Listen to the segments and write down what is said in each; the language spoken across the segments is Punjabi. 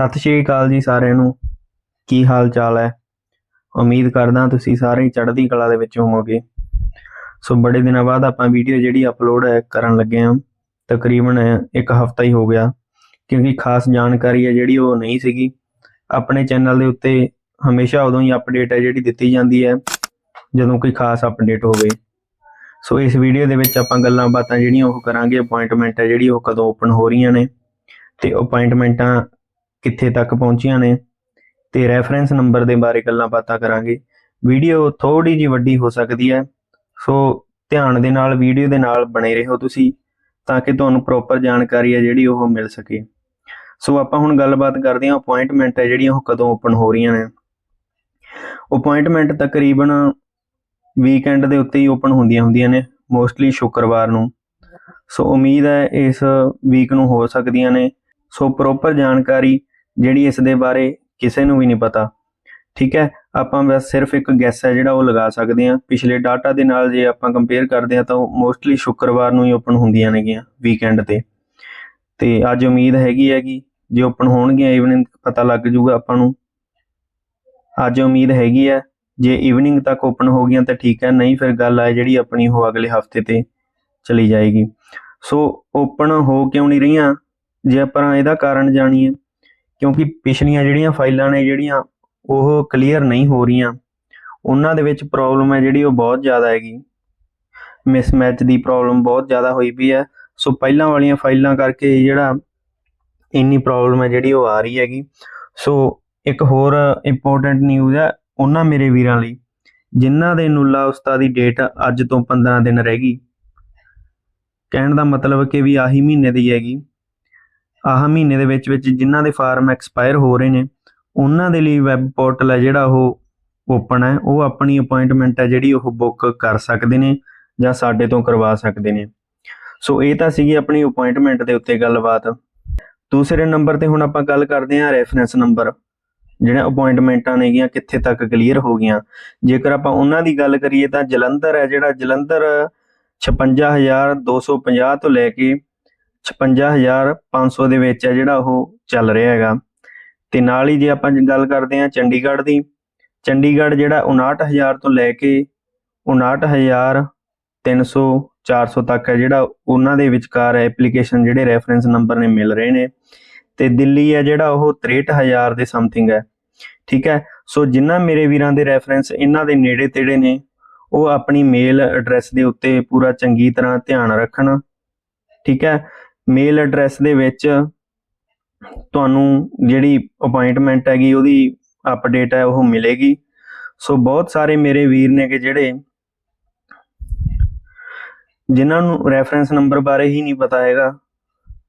ਸਤਿ ਸ਼੍ਰੀ ਅਕਾਲ ਜੀ ਸਾਰਿਆਂ ਨੂੰ। ਕੀ ਹਾਲ ਚਾਲ ਹੈ? ਉਮੀਦ ਕਰਦਾ ਤੁਸੀਂ ਸਾਰੇ ਚੜ੍ਹਦੀ ਕਲਾ ਦੇ ਵਿੱਚ ਹੋਵੋਗੇ। ਸੋ ਬੜੇ ਦਿਨਾਂ ਬਾਅਦ ਆਪਾਂ ਵੀਡੀਓ ਜਿਹੜੀ ਅਪਲੋਡ ਹੈ ਕਰਨ ਲੱਗੇ ਹਾਂ। ਤਕਰੀਬਨ ਇੱਕ ਹਫ਼ਤਾ ਹੀ ਹੋ ਗਿਆ। ਕਿਉਂਕਿ ਖਾਸ ਜਾਣਕਾਰੀ ਹੈ ਜਿਹੜੀ ਉਹ ਨਹੀਂ ਸੀਗੀ। ਆਪਣੇ ਚੈਨਲ ਦੇ ਉੱਤੇ ਹਮੇਸ਼ਾ ਉਦੋਂ ਹੀ ਅਪਡੇਟ ਹੈ ਜਿਹੜੀ ਦਿੱਤੀ ਜਾਂਦੀ ਹੈ। ਜਦੋਂ ਕੋਈ ਖਾਸ ਅਪਡੇਟ ਹੋਵੇ। ਸੋ ਇਸ ਵੀਡੀਓ ਦੇ ਵਿੱਚ ਆਪਾਂ ਗੱਲਾਂ ਬਾਤਾਂ ਜਿਹੜੀਆਂ ਉਹ ਕਰਾਂਗੇ। ਅਪਾਇੰਟਮੈਂਟ ਹੈ ਜਿਹੜੀ ਉਹ ਕਦੋਂ ਓਪਨ ਹੋ ਰਹੀਆਂ ਨੇ। ਤੇ ਅਪਾਇੰਟਮੈਂਟਾਂ ਕਿੱਥੇ ਤੱਕ ਪਹੁੰਚੀਆਂ ਨੇ ਤੇ ਰੈਫਰੈਂਸ ਨੰਬਰ ਦੇ ਬਾਰੇ ਗੱਲਾਂ ਬਾਤਾਂ ਕਰਾਂਗੇ। ਵੀਡੀਓ ਥੋੜੀ ਜੀ ਵੱਡੀ ਹੋ ਸਕਦੀ ਹੈ, ਸੋ ਧਿਆਨ ਦੇ ਨਾਲ ਵੀਡੀਓ ਦੇ ਨਾਲ ਬਣੇ ਰਹੋ ਤੁਸੀਂ ਤਾਂ ਕਿ ਤੁਹਾਨੂੰ ਪ੍ਰੋਪਰ ਜਾਣਕਾਰੀ ਹੈ ਜਿਹੜੀ ਉਹ ਮਿਲ ਸਕੇ। ਸੋ ਆਪਾਂ ਹੁਣ ਗੱਲਬਾਤ ਕਰਦੇ ਹਾਂ ਅਪਾਇੰਟਮੈਂਟ ਹੈ ਜਿਹੜੀਆਂ ਉਹ ਕਦੋਂ ਓਪਨ ਹੋ ਰਹੀਆਂ ਨੇ। ਅਪਾਇੰਟਮੈਂਟ ਤਕਰੀਬਨ ਵੀਕਐਂਡ ਦੇ ਉੱਤੇ ਹੀ ਓਪਨ ਹੁੰਦੀਆਂ ਹੁੰਦੀਆਂ ਨੇ ਮੋਸਟਲੀ ਸ਼ੁੱਕਰਵਾਰ ਨੂੰ। ਸੋ ਉਮੀਦ ਹੈ ਇਸ ਵੀਕ ਨੂੰ ਹੋ ਸਕਦੀਆਂ ਨੇ। ਸੋ ਪ੍ਰੋਪਰ ਜਾਣਕਾਰੀ ਜਿਹੜੀ ਇਸ ਦੇ ਬਾਰੇ ਕਿਸੇ ਨੂੰ ਵੀ ਨਹੀਂ ਪਤਾ, ਠੀਕ ਹੈ? ਆਪਾਂ ਬਸ ਸਿਰਫ ਇੱਕ ਗੈਸ ਹੈ ਜਿਹੜਾ ਉਹ ਲਗਾ ਸਕਦੇ ਹਾਂ। ਪਿਛਲੇ ਡਾਟਾ ਦੇ ਨਾਲ ਜੇ ਆਪਾਂ ਕੰਪੇਅਰ ਕਰਦੇ ਹਾਂ ਤਾਂ ਉਹ ਮੋਸਟਲੀ ਸ਼ੁੱਕਰਵਾਰ ਨੂੰ ਹੀ ਓਪਨ ਹੁੰਦੀਆਂ ਨੇਗੀਆਂ ਵੀਕਐਂਡ ਤੇ। ਤੇ ਅੱਜ ਉਮੀਦ ਹੈਗੀ ਹੈ ਕਿ ਜੇ ਓਪਨ ਹੋਣਗੀਆਂ ਈਵਨਿੰਗ ਪਤਾ ਲੱਗ ਜੂਗਾ ਆਪਾਂ ਨੂੰ। ਅੱਜ ਉਮੀਦ ਹੈਗੀ ਹੈ, ਜੇ ਈਵਨਿੰਗ ਤੱਕ ਓਪਨ ਹੋ ਗਈਆਂ ਤਾਂ ਠੀਕ ਹੈ, ਨਹੀਂ ਫਿਰ ਗੱਲ ਆ ਜਿਹੜੀ ਆਪਣੀ ਉਹ ਅਗਲੇ ਹਫ਼ਤੇ ਤੇ ਚਲੀ ਜਾਏਗੀ। ਸੋ ਓਪਨ ਹੋ ਕਿਉਂ ਨਹੀਂ ਰਹੀਆਂ? ਜੇ ਆਪਾਂ ਇਹਦਾ ਕਾਰਨ ਜਾਣੀਏ ਕਿਉਂਕਿ ਪਿਛਲੀਆਂ ਜਿਹੜੀਆਂ ਫਾਈਲਾਂ ਨੇ ਜਿਹੜੀਆਂ ਉਹ ਕਲੀਅਰ ਨਹੀਂ ਹੋ ਰਹੀਆਂ, ਉਹਨਾਂ ਦੇ ਵਿੱਚ ਪ੍ਰੋਬਲਮ ਹੈ ਜਿਹੜੀ ਉਹ ਬਹੁਤ ਜ਼ਿਆਦਾ ਹੈਗੀ। ਮਿਸਮੈਚ ਦੀ ਪ੍ਰੋਬਲਮ ਬਹੁਤ ਜ਼ਿਆਦਾ ਹੋਈ ਵੀ ਹੈ। ਸੋ ਪਹਿਲਾਂ ਵਾਲੀਆਂ ਫਾਈਲਾਂ ਕਰਕੇ ਜਿਹੜਾ ਇੰਨੀ ਪ੍ਰੋਬਲਮ ਹੈ ਜਿਹੜੀ ਉਹ ਆ ਰਹੀ ਹੈਗੀ। ਸੋ ਇੱਕ ਹੋਰ ਇੰਪੋਰਟੈਂਟ ਨਿਊਜ਼ ਹੈ ਉਹਨਾਂ ਮੇਰੇ ਵੀਰਾਂ ਲਈ, ਜਿਨ੍ਹਾਂ ਦੇ ਨੂਲਾ ਉਸਤਾ ਦੀ ਡੇਟ ਅੱਜ ਤੋਂ 15 ਦਿਨ ਰਹਿ ਗਈ। ਕਹਿਣ ਦਾ ਮਤਲਬ ਕਿ ਵੀ ਆਹੀ ਮਹੀਨੇ ਦੀ ਹੈਗੀ। ਆਹ ਮਹੀਨੇ ਦੇ ਵਿੱਚ ਵਿੱਚ ਜਿਨ੍ਹਾਂ ਦੇ ਫਾਰਮ ਐਕਸਪਾਇਰ ਹੋ ਰਹੇ ਨੇ, ਉਹਨਾਂ ਦੇ ਲਈ ਵੈਬ ਪੋਰਟਲ ਹੈ ਜਿਹੜਾ ਉਹ ਓਪਨ ਹੈ। ਉਹ ਆਪਣੀ ਅਪਾਇੰਟਮੈਂਟ ਹੈ ਜਿਹੜੀ ਉਹ ਬੁੱਕ ਕਰ ਸਕਦੇ ਨੇ ਜਾਂ ਸਾਡੇ ਤੋਂ ਕਰਵਾ ਸਕਦੇ ਨੇ। ਸੋ ਇਹ ਤਾਂ ਸੀਗੀ ਆਪਣੀ ਅਪਾਇੰਟਮੈਂਟ ਦੇ ਉੱਤੇ ਗੱਲਬਾਤ। ਦੂਸਰੇ ਨੰਬਰ ਤੇ ਹੁਣ ਆਪਾਂ ਗੱਲ ਕਰਦੇ ਹਾਂ ਰੈਫਰੈਂਸ ਨੰਬਰ ਜਿਹੜੇ ਅਪਾਇੰਟਮੈਂਟਾਂ ਨੇਗੀਆਂ ਕਿੱਥੇ ਤੱਕ ਕਲੀਅਰ ਹੋ ਗਈਆਂ। ਜੇਕਰ ਆਪਾਂ ਉਹਨਾਂ ਦੀ ਗੱਲ ਕਰੀਏ ਤਾਂ ਜਲੰਧਰ ਹੈ ਜਿਹੜਾ ਜਲੰਧਰ 56250 ਤੋਂ ਲੈ ਕੇ 56500 ਦੇ ਵਿੱਚ ਹੈ ਜਿਹੜਾ ਉਹ ਚੱਲ ਰਿਹਾ ਹੈਗਾ। ਤੇ ਨਾਲ ਹੀ ਜੇ ਆਪਾਂ ਗੱਲ ਕਰਦੇ ਹਾਂ ਚੰਡੀਗੜ੍ਹ ਦੀ, ਚੰਡੀਗੜ੍ਹ ਜਿਹੜਾ 59000 ਤੋਂ ਲੈ ਕੇ 59000 300 400 ਤੱਕ ਹੈ ਜਿਹੜਾ ਉਹਨਾਂ ਦੇ ਵਿਚਕਾਰ ਐਪਲੀਕੇਸ਼ਨ ਜਿਹੜੇ ਰੈਫਰੈਂਸ ਨੰਬਰ ਨੇ ਮਿਲ ਰਹੇ ਨੇ। ਤੇ ਦਿੱਲੀ ਹੈ ਜਿਹੜਾ ਉਹ 63000 ਦੇ ਸਮਥਿੰਗ ਹੈ। ਠੀਕ ਹੈ? ਸੋ ਜਿਨ੍ਹਾਂ ਮੇਰੇ ਵੀਰਾਂ ਦੇ ਰੈਫਰੈਂਸ ਇਹਨਾਂ ਦੇ ਨੇੜੇ ਤੇੜੇ ਨੇ, ਉਹ ਆਪਣੀ ਮੇਲ ਐਡਰੈਸ ਦੇ ਉੱਤੇ ਪੂਰਾ ਚੰਗੀ ਤਰ੍ਹਾਂ ਧਿਆਨ ਰੱਖਣ। ਠੀਕ ਹੈ? ਮੇਲ ਐਡਰੈਸ ਦੇ ਵਿੱਚ ਤੁਹਾਨੂੰ ਜਿਹੜੀ ਅਪਾਇੰਟਮੈਂਟ ਹੈਗੀ, ਉਹਦੀ ਅਪਡੇਟ ਹੈ, ਉਹ ਮਿਲੇਗੀ। ਸੋ ਬਹੁਤ ਸਾਰੇ ਮੇਰੇ ਵੀਰ ਨੇ ਕਿ ਜਿਹੜੇ ਜਿਨ੍ਹਾਂ ਨੂੰ ਰੈਫਰੈਂਸ ਨੰਬਰ ਬਾਰੇ ਹੀ ਨਹੀਂ ਪਤਾ ਹੈਗਾ,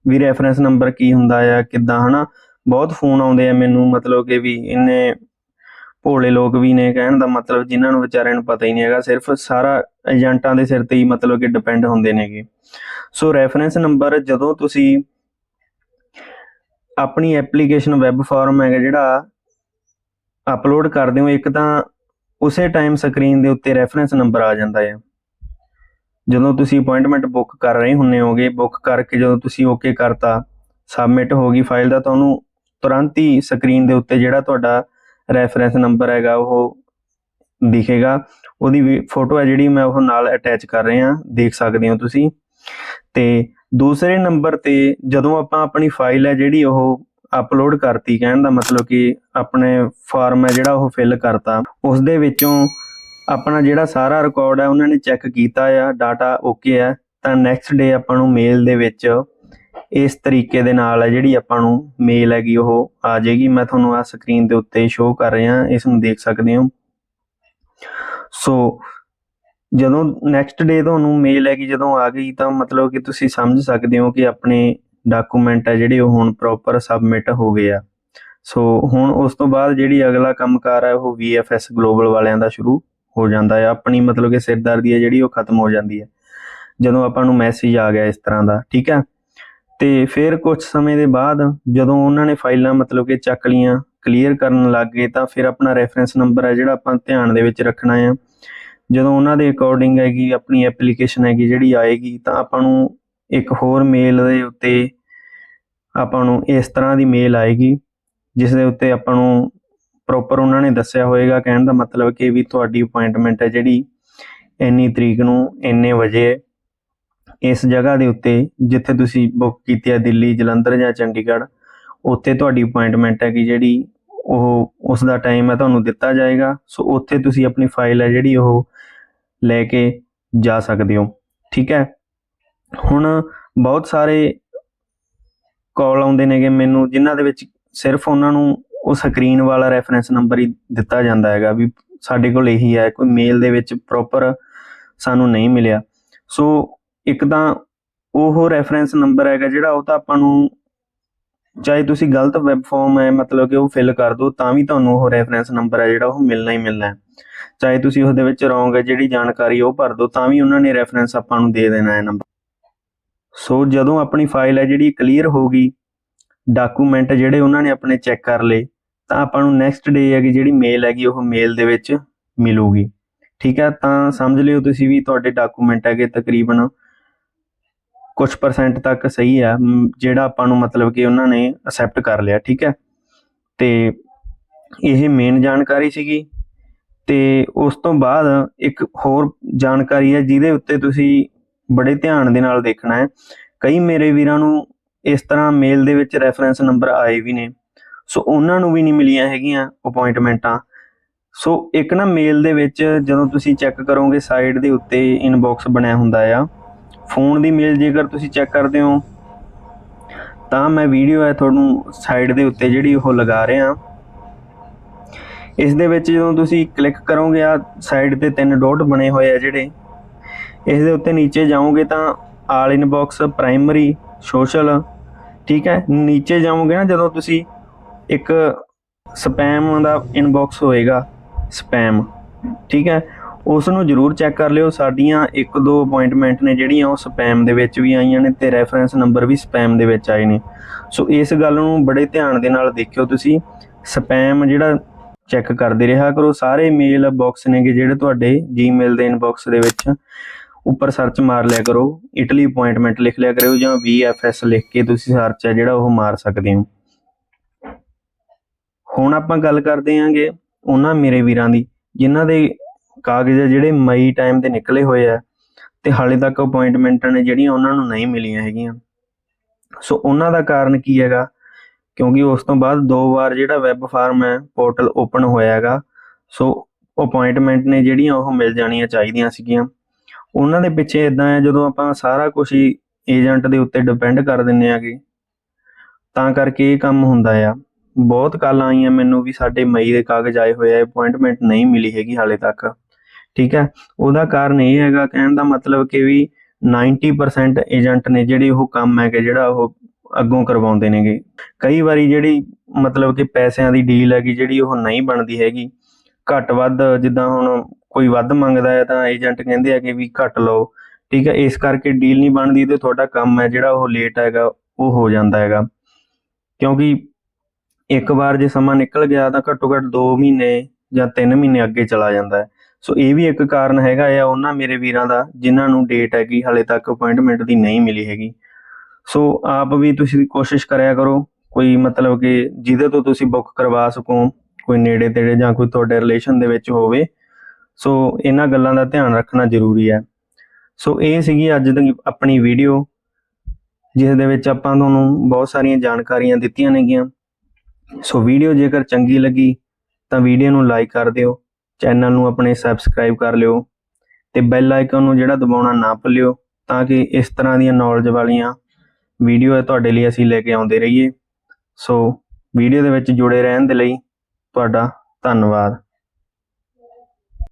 ਵੀ ਰੈਫਰੈਂਸ ਨੰਬਰ ਕੀ ਹੁੰਦਾ ਆ, ਕਿੱਦਾਂ, ਹਨਾ? ਬਹੁਤ ਫੋਨ ਆਉਂਦੇ ਆ ਮੈਨੂੰ, ਮਤਲਬ ਕਿ ਵੀ ਇੰਨੇ ਭੋਲੇ ਲੋਕ ਵੀ ਨੇ ਕਹਿਣ ਦਾ ਮਤਲਬ ਜਿਨ੍ਹਾਂ ਨੂੰ ਵਿਚਾਰਿਆਂ ਨੂੰ ਪਤਾ ਹੀ ਨਹੀਂ ਹੈਗਾ, ਸਿਰਫ ਸਾਰਾ ਏਜੰਟਾਂ ਦੇ ਸਿਰ ਤੇ ਹੀ ਮਤਲਬ ਕਿ ਡਿਪੈਂਡ ਹੁੰਦੇ ਨੇਗੇ। ਸੋ ਰੈਫਰੈਂਸ ਨੰਬਰ ਜਦੋਂ ਤੁਸੀਂ ਆਪਣੀ ਐਪਲੀਕੇਸ਼ਨ ਵੈਬ ਫਾਰਮ ਹੈਗਾ ਜਿਹੜਾ ਅਪਲੋਡ ਕਰਦੇ ਹੋ, ਇੱਕ ਤਾਂ ਉਸੇ ਟਾਈਮ ਸਕਰੀਨ ਦੇ ਉੱਤੇ ਰੈਫਰੈਂਸ ਨੰਬਰ ਆ ਜਾਂਦਾ ਹੈ ਜਦੋਂ ਤੁਸੀਂ ਅਪਾਇੰਟਮੈਂਟ ਬੁੱਕ ਕਰ ਰਹੇ ਹੁੰਨੇ ਹੋਗੇ ਬੁੱਕ ਕਰਕੇ ਜਦੋਂ ਤੁਸੀਂ ਓਕੇ ਕਰਤਾ ਸਬਮਿਟ ਹੋ ਗਈ ਫਾਈਲ ਦਾ ਤੁਹਾਨੂੰ ਤੁਰੰਤ ਹੀ ਸਕਰੀਨ ਦੇ ਉੱਤੇ ਜਿਹੜਾ ਤੁਹਾਡਾ ਰੈਫਰੈਂਸ ਨੰਬਰ ਹੈਗਾ, ਉਹ ਦਿਖੇਗਾ। ਉਹਦੀ ਵੀ ਫੋਟੋ ਹੈ ਜਿਹੜੀ ਮੈਂ ਉਹ ਨਾਲ ਅਟੈਚ ਕਰ ਰਿਹਾ, ਦੇਖ ਸਕਦੇ ਹੋ ਤੁਸੀਂ। ਤੇ ਦੂਸਰੇ ਨੰਬਰ ਤੇ ਜਦੋਂ ਆਪਾਂ ਆਪਣੀ ਫਾਈਲ ਹੈ ਜਿਹੜੀ ਉਹ ਅਪਲੋਡ ਕਰਤੀ, ਕਹਿਣ ਦਾ ਮਤਲਬ ਕਿ ਆਪਣੇ ਫਾਰਮ ਹੈ ਜਿਹੜਾ ਉਹ ਫਿਲ ਕਰਤਾ ਉਸ ਦੇ ਵਿੱਚੋਂ ਆਪਣਾ ਜਿਹੜਾ ਸਾਰਾ ਰਿਕਾਰਡ ਹੈ, ਉਹਨਾਂ ਨੇ ਚੈੱਕ ਕੀਤਾ ਆ ਡਾਟਾ ਓਕੇ ਹੈ। ਤਾਂ ਨੈਕਸਟ ਡੇ ਆਪਾਂ ਨੂੰ ਮੇਲ ਦੇ ਵਿੱਚ ਇਸ ਤਰੀਕੇ ਦੇ ਨਾਲ ਹੈ ਜਿਹੜੀ ਆਪਾਂ ਨੂੰ ਮੇਲ ਹੈਗੀ ਉਹ ਆ ਜਾਏਗੀ। ਮੈਂ ਤੁਹਾਨੂੰ ਆ ਸਕਰੀਨ ਦੇ ਉੱਤੇ ਸ਼ੋਅ ਕਰ ਰਿਹਾ ਇਸ ਨੂੰ ਦੇਖ ਸਕਦੇ ਹੋ। ਸੋ ਜਦੋਂ ਨੈਕਸਟ ਡੇ ਤੁਹਾਨੂੰ ਮੇਲ ਹੈਗੀ, ਜਦੋਂ ਆ ਗਈ ਤਾਂ ਮਤਲਬ ਕਿ ਤੁਸੀਂ ਸਮਝ ਸਕਦੇ ਹੋ ਕਿ ਆਪਣੇ ਡਾਕੂਮੈਂਟ ਹੈ ਜਿਹੜੇ ਉਹ ਹੁਣ ਪ੍ਰੋਪਰ ਸਬਮਿਟ ਹੋ ਗਏ ਆ। ਸੋ ਹੁਣ ਉਸ ਤੋਂ ਬਾਅਦ ਜਿਹੜੀ ਅਗਲਾ ਕੰਮਕਾਰ ਹੈ, ਉਹ VFS ਗਲੋਬਲ ਵਾਲਿਆਂ ਦਾ ਸ਼ੁਰੂ ਹੋ ਜਾਂਦਾ ਹੈ ਆਪਣੀ ਮਤਲਬ ਕਿ ਸਿਰਦਰਦੀ ਹੈ ਜਿਹੜੀ ਉਹ ਖਤਮ ਹੋ ਜਾਂਦੀ ਹੈ। ਜਦੋਂ ਆਪਾਂ ਨੂੰ ਮੈਸੇਜ ਆ ਗਿਆ ਇਸ ਤਰ੍ਹਾਂ ਦਾ, ਠੀਕ ਹੈ? ਤੇ ਫਿਰ ਕੁਝ ਸਮੇਂ ਦੇ ਬਾਅਦ ਜਦੋਂ ਉਹਨਾਂ ਨੇ ਫਾਈਲਾਂ ਮਤਲਬ ਕਿ ਚੱਕ ਲੀਆਂ ਕਲੀਅਰ ਕਰਨ ਲੱਗ ਗਏ ਤਾਂ ਫਿਰ ਆਪਣਾ ਰੈਫਰੈਂਸ ਨੰਬਰ ਹੈ ਜਿਹੜਾ ਆਪਾਂ ਧਿਆਨ ਦੇ ਵਿੱਚ ਰੱਖਣਾ ਹੈ ਜਦੋਂ ਉਹਨਾਂ ਦੇ ਅਕੋਰਡਿੰਗ ਹੈਗੀ, ਆਪਣੀ ਐਪਲੀਕੇਸ਼ਨ ਹੈਗੀ ਜਿਹੜੀ ਆਏਗੀ ਤਾਂ ਆਪਾਂ ਨੂੰ ਇੱਕ ਹੋਰ ਮੇਲ ਦੇ ਉੱਤੇ ਆਪਾਂ ਨੂੰ ਇਸ ਤਰ੍ਹਾਂ ਦੀ ਮੇਲ ਆਏਗੀ, ਜਿਸ ਦੇ ਉੱਤੇ ਆਪਾਂ ਨੂੰ ਪ੍ਰੋਪਰ ਉਹਨਾਂ ਨੇ ਦੱਸਿਆ ਹੋਏਗਾ, ਕਹਿਣ ਦਾ ਮਤਲਬ ਕਿ ਵੀ ਤੁਹਾਡੀ ਅਪਾਇੰਟਮੈਂਟ ਹੈ ਜਿਹੜੀ ਇੰਨੀ ਤਰੀਕ ਨੂੰ, ਇੰਨੇ ਵਜੇ ਹੈ। ਇਸ ਜਗ੍ਹਾ ਦੇ ਉੱਤੇ ਜਿੱਥੇ ਤੁਸੀਂ ਬੁੱਕ ਕੀਤੀ ਹੈ ਦਿੱਲੀ, ਜਲੰਧਰ ਜਾਂ ਚੰਡੀਗੜ੍ਹ, ਉੱਥੇ ਤੁਹਾਡੀ ਅਪਾਇੰਟਮੈਂਟ ਹੈ ਕਿ ਜਿਹੜੀ ਉਹ ਉਸ ਦਾ ਟਾਈਮ ਹੈ ਤੁਹਾਨੂੰ ਦਿੱਤਾ ਜਾਏਗਾ। ਸੋ ਉੱਥੇ ਤੁਸੀਂ ਆਪਣੀ ਫਾਈਲ ਹੈ ਜਿਹੜੀ ਉਹ ਲੈ ਕੇ ਜਾ ਸਕਦੇ ਹੋ। ਠੀਕ ਹੈ? ਹੁਣ ਬਹੁਤ ਸਾਰੇ ਕਾਲ ਆਉਂਦੇ ਨੇਗੇ ਮੈਨੂੰ, ਜਿਨ੍ਹਾਂ ਦੇ ਵਿੱਚ ਸਿਰਫ ਉਹਨਾਂ ਨੂੰ ਉਹ ਸਕਰੀਨ ਵਾਲਾ ਰੈਫਰੈਂਸ ਨੰਬਰ ਹੀ ਦਿੱਤਾ ਜਾਂਦਾ ਹੈਗਾ ਵੀ ਸਾਡੇ ਕੋਲ ਇਹੀ ਹੈ, ਕੋਈ ਮੇਲ ਦੇ ਵਿੱਚ ਪ੍ਰੋਪਰ ਸਾਨੂੰ ਨਹੀਂ ਮਿਲਿਆ। ਸੋ ਇੱਕ ਤਾਂ ਉਹ ਰੈਫਰੈਂਸ ਨੰਬਰ ਹੈਗਾ ਜਿਹੜਾ ਉਹ ਤਾਂ ਆਪਾਂ ਨੂੰ ਚਾਹੇ ਤੁਸੀਂ ਗਲਤ ਵੈਬ ਫਾਰਮ ਹੈ, ਮਤਲਬ ਕਿ ਉਹ ਫਿਲ ਕਰ ਦਿਓ, ਤਾਂ ਵੀ ਤੁਹਾਨੂੰ ਉਹ ਰੈਫਰੈਂਸ ਨੰਬਰ ਹੈ ਜਿਹੜਾ ਉਹ ਮਿਲਣਾ ਹੀ ਮਿਲਣਾ ਹੈ। ਚਾਹੇ ਤੁਸੀਂ ਉਹਦੇ ਵਿੱਚ ਰੋਂਗ ਹੈ, ਜਿਹੜੀ ਜਾਣਕਾਰੀ ਉਹ ਭਰ ਦਿਓ, ਤਾਂ ਵੀ ਉਹਨਾਂ ਨੇ ਰੈਫਰੈਂਸ ਆਪਾਂ ਨੂੰ ਦੇ ਦੇਣਾ ਹੈ ਨੰਬਰ ਸੋ ਜਦੋਂ ਆਪਣੀ ਫਾਈਲ ਹੈ ਜਿਹੜੀ ਕਲੀਅਰ ਹੋ ਗਈ ਡਾਕੂਮੈਂਟ ਜਿਹੜੇ ਉਹਨਾਂ ਨੇ ਆਪਣੇ ਚੈੱਕ ਕਰ ਲਏ, ਤਾਂ ਆਪਾਂ ਨੂੰ ਨੈਕਸਟ ਡੇ ਹੈਗੀ ਜਿਹੜੀ ਮੇਲ ਹੈਗੀ, ਉਹ ਮੇਲ ਦੇ ਵਿੱਚ ਮਿਲੂਗੀ। ਠੀਕ ਹੈ, ਤਾਂ ਸਮਝ ਲਿਓ ਤੁਸੀਂ ਵੀ ਤੁਹਾਡੇ ਡਾਕੂਮੈਂਟ ਹੈਗੇ ਤਕਰੀਬਨ ਕੁਝ ਪਰਸੈਂਟ ਤੱਕ ਸਹੀ ਆ ਜਿਹੜਾ ਆਪਾਂ ਨੂੰ ਮਤਲਬ ਕਿ ਉਹਨਾਂ ਨੇ ਅਸੈਪਟ ਕਰ ਲਿਆ, ਠੀਕ ਹੈ? ਤੇ ਇਹ ਮੇਨ ਜਾਣਕਾਰੀ ਸੀਗੀ। ਤੇ ਉਸ ਤੋਂ ਬਾਅਦ ਇੱਕ ਹੋਰ ਜਾਣਕਾਰੀ ਹੈ, ਜਿਹਦੇ ਉੱਤੇ ਤੁਸੀਂ ਬੜੇ ਧਿਆਨ ਦੇ ਨਾਲ ਦੇਖਣਾ ਹੈ। ਕਈ ਮੇਰੇ ਵੀਰਾਂ ਨੂੰ ਇਸ ਤਰ੍ਹਾਂ ਮੇਲ ਦੇ ਵਿੱਚ ਰੈਫਰੈਂਸ ਨੰਬਰ ਆਏ ਵੀ ਨੇ। ਸੋ ਉਹਨਾਂ ਨੂੰ ਵੀ ਨਹੀਂ ਮਿਲੀਆਂ ਹੈਗੀਆਂ ਅਪਾਇੰਟਮੈਂਟਾਂ ਸੋ ਇੱਕ ਨਾ ਮੇਲ ਦੇ ਵਿੱਚ ਜਦੋਂ ਤੁਸੀਂ ਚੈੱਕ ਕਰੋਗੇ ਸਾਈਡ ਦੇ ਉੱਤੇ ਇਨਬਾਕਸ ਬਣਿਆ ਹੁੰਦਾ ਆ। ਫੋਨ ਦੀ ਮੇਲ ਜੇਕਰ ਤੁਸੀਂ ਚੈੱਕ ਕਰਦੇ ਹੋ, ਤਾਂ ਮੈਂ ਵੀਡੀਓ ਹੈ ਤੁਹਾਨੂੰ ਸਾਈਡ ਦੇ ਉੱਤੇ ਜਿਹੜੀ ਉਹ ਲਗਾ ਰਿਹਾ। ਇਸ ਦੇ ਵਿੱਚ ਜਦੋਂ ਤੁਸੀਂ ਕਲਿੱਕ ਕਰੋਗੇ ਆ ਸਾਈਡ ਤੇ ਤਿੰਨ ਡਾਟ ਬਣੇ ਹੋਏ ਆ ਜਿਹੜੇ, ਇਸ ਦੇ ਉੱਤੇ ਨੀਚੇ ਜਾਓਗੇ ਤਾਂ ਆਲ ਇਨਬਾਕਸ, ਪ੍ਰਾਇਮਰੀ, ਸੋਸ਼ਲ, ਠੀਕ ਹੈ? ਨੀਚੇ ਜਾਓਗੇ ਨਾ ਜਦੋਂ ਤੁਸੀਂ ਇੱਕ ਸਪੈਮ ਦਾ ਇਨਬਾਕਸ ਹੋਏਗਾ, ਸਪੈਮ, ਠੀਕ ਹੈ? ਉਸ ਨੂੰ ਜਰੂਰ ਚੈੱਕ ਕਰ ਲਿਓ। ਸਾਡੀਆਂ ਇੱਕ ਦੋ ਅਪਾਇੰਟਮੈਂਟ ਨੇ ਜਿਹੜੀਆਂ ਉਹ ਸਪੈਮ ਦੇ ਵਿੱਚ ਵੀ ਆਈਆਂ ਨੇ ਤੇ ਰੈਫਰੈਂਸ ਨੰਬਰ ਵੀ ਸਪੈਮ ਦੇ ਵਿੱਚ ਆਏ ਨੇ। ਸੋ ਇਸ ਗੱਲ ਨੂੰ ਬੜੇ ਧਿਆਨ ਦੇ ਨਾਲ ਦੇਖਿਓ ਤੁਸੀਂ। ਸਪੈਮ ਜਿਹੜਾ ਚੈੱਕ ਕਰਦੇ ਰਿਹਾ ਕਰੋ। ਸਾਰੇ ਮੇਲ ਬਾਕਸ ਨੇਗੇ ਜਿਹੜੇ ਤੁਹਾਡੇ ਜੀਮੇਲ ਦੇ ਇਨਬਾਕਸ ਦੇ ਵਿੱਚ। ਉੱਪਰ ਸਰਚ ਮਾਰ ਲਿਆ ਕਰੋ। ਇਟਲੀ ਅਪਾਇੰਟਮੈਂਟ ਲਿਖ ਲਿਆ ਕਰਿਓ ਜਾਂ VFS ਲਿਖ ਕੇ ਤੁਸੀਂ ਸਰਚ ਹੈ ਜਿਹੜਾ ਉਹ ਮਾਰ ਸਕਦੇ ਹੋ। ਹੁਣ ਆਪਾਂ ਗੱਲ ਕਰਦੇ ਆਂਗੇ ਉਹਨਾਂ ਮੇਰੇ ਵੀਰਾਂ ਦੀ, ਜਿਨ੍ਹਾਂ ਦੇ ਕਾਗਜ਼ ਜਿਹੜੇ ਮਈ ਟਾਈਮ ਦੇ ਨਿਕਲੇ ਹੋਏ ਆ ਤੇ ਹਾਲੇ ਤੱਕ ਅਪਾਇੰਟਮੈਂਟਾਂ ਨੇ ਜਿਹੜੀਆਂ ਉਹਨਾਂ ਨੂੰ ਨਹੀਂ ਮਿਲੀਆਂ ਹੈਗੀਆਂ। ਸੋ ਉਹਨਾਂ ਦਾ ਕਾਰਨ ਕੀ ਹੈਗਾ? ਕਿਉਂਕਿ ਉਸ ਤੋਂ ਬਾਅਦ ਦੋ ਵਾਰ ਜਿਹੜਾ ਵੈਬ ਫਾਰਮ ਹੈ ਪੋਰਟਲ ਓਪਨ ਹੋਇਆ ਹੈਗਾ। ਸੋ ਅਪਾਇੰਟਮੈਂਟ ਨੇ ਜਿਹੜੀਆਂ ਉਹ ਮਿਲ ਜਾਣੀਆਂ ਚਾਹੀਦੀਆਂ ਸੀਗੀਆਂ। ਉਹਨਾਂ ਦੇ ਪਿੱਛੇ ਇਦਾਂ ਹੈ, ਜਦੋਂ ਆਪਾਂ ਸਾਰਾ ਕੁਝ ਹੀ ਏਜੰਟ ਦੇ ਉੱਤੇ ਡਿਪੈਂਡ ਕਰ ਦਿੰਨੇ ਆਗੇ ਤਾਂ ਕਰਕੇ ਇਹ ਕੰਮ ਹੁੰਦਾ ਆ। ਬਹੁਤ ਕਾਲਾਂ ਆਈਆਂ ਮੈਨੂੰ ਵੀ ਸਾਡੇ ਮਈ ਦੇ ਕਾਗਜ਼ ਆਏ ਹੋਏ ਆ ਅਪਾਇੰਟਮੈਂਟ ਨਹੀਂ ਮਿਲੀ ਹੈਗੀ ਹਾਲੇ ਤੱਕ। ਠੀਕ ਹੈ? ਉਹਦਾ ਕਾਰਨ ਇਹ ਹੈਗਾ, ਕਹਿਣ ਦਾ ਮਤਲਬ ਕਿ ਵੀ 90% ਏਜੰਟ ਨੇ ਜਿਹੜੇ ਉਹ ਕੰਮ ਹੈ ਕਿ ਜਿਹੜਾ ਉਹ ਅੱਗੋਂ ਕਰਵਾਉਂਦੇ ਨੇਗੇ। ਕਈ ਵਾਰੀ ਜਿਹੜੀ ਮਤਲਬ ਕਿ ਪੈਸਿਆਂ ਦੀ ਡੀਲ ਹੈਗੀ, ਜਿਹੜੀ ਉਹ ਨਹੀਂ ਬਣਦੀ ਹੈਗੀ, ਘੱਟ ਵੱਧ ਜਿੱਦਾਂ ਹੁਣ ਕੋਈ ਵੱਧ ਮੰਗਦਾ ਹੈ ਤਾਂ ਏਜੰਟ ਕਹਿੰਦੇ ਆ ਕਿ ਵੀ ਘੱਟ ਲਓ। ਠੀਕ ਹੈ? ਇਸ ਕਰਕੇ ਡੀਲ ਨਹੀਂ ਬਣਦੀ ਤੇ ਤੁਹਾਡਾ ਕੰਮ ਹੈ, ਜਿਹੜਾ ਉਹ ਲੇਟ ਹੈਗਾ, ਉਹ ਹੋ ਜਾਂਦਾ ਹੈਗਾ। ਕਿਉਂਕਿ ਇੱਕ ਵਾਰ ਜੇ ਸਮਾਂ ਨਿਕਲ ਗਿਆ ਤਾਂ ਘੱਟੋ ਘੱਟ 2 ਮਹੀਨੇ ਜਾਂ 3 ਮਹੀਨੇ ਅੱਗੇ ਚਲਾ ਜਾਂਦਾ ਹੈ। ਸੋ ਇਹ ਵੀ ਇੱਕ ਕਾਰਨ ਹੈਗਾ ਆ ਉਹਨਾਂ ਮੇਰੇ ਵੀਰਾਂ ਦਾ, ਜਿਨ੍ਹਾਂ ਨੂੰ ਡੇਟ ਹੈਗੀ, ਹਾਲੇ ਤੱਕ ਅਪਾਇੰਟਮੈਂਟ ਦੀ ਨਹੀਂ ਮਿਲੀ ਹੈਗੀ। ਸੋ ਆਪ ਵੀ ਤੁਸੀਂ ਕੋਸ਼ਿਸ਼ ਕਰਿਆ ਕਰੋ, ਕੋਈ ਮਤਲਬ ਕਿ ਜਿਹਦੇ ਤੋਂ ਤੁਸੀਂ ਬੁੱਕ ਕਰਵਾ ਸਕੋ, ਕੋਈ ਨੇੜੇ ਤੇੜੇ ਜਾਂ ਕੋਈ ਤੁਹਾਡੇ ਰਿਲੇਸ਼ਨ ਦੇ ਵਿੱਚ ਹੋਵੇ। ਸੋ ਇਹਨਾਂ ਗੱਲਾਂ ਦਾ ਧਿਆਨ ਰੱਖਣਾ ਜ਼ਰੂਰੀ ਹੈ। ਸੋ ਇਹ ਸੀਗੀ ਅੱਜ ਦੀ ਆਪਣੀ ਵੀਡੀਓ ਜਿਸ ਦੇ ਵਿੱਚ ਆਪਾਂ ਤੁਹਾਨੂੰ ਬਹੁਤ ਸਾਰੀਆਂ ਜਾਣਕਾਰੀਆਂ ਦਿੱਤੀਆਂ ਨੇਗੀਆਂ। ਸੋ ਵੀਡੀਓ ਜੇਕਰ ਚੰਗੀ ਲੱਗੀ, ਤਾਂ ਵੀਡੀਓ ਨੂੰ ਲਾਈਕ ਕਰ ਦਿਓ। ਚੈਨਲ ਨੂੰ ਆਪਣੇ ਸਬਸਕ੍ਰਾਈਬ ਕਰ ਲਿਓ ਤੇ ਬੈਲ ਆਈਕਨ ਨੂੰ ਜਿਹੜਾ ਦਬਾਉਣਾ ਨਾ ਭੁੱਲਿਓ ਤਾਂ ਕਿ ਇਸ ਤਰ੍ਹਾਂ ਦੀਆਂ ਨੌਲੇਜ ਵਾਲੀਆਂ ਵੀਡੀਓ ਤੁਹਾਡੇ ਲਈ ਅਸੀਂ ਲੈ ਕੇ ਆਉਂਦੇ ਰਹੀਏ। ਸੋ ਵੀਡੀਓ ਦੇ ਵਿੱਚ ਜੁੜੇ ਰਹਿਣ ਦੇ ਲਈ ਤੁਹਾਡਾ ਧੰਨਵਾਦ।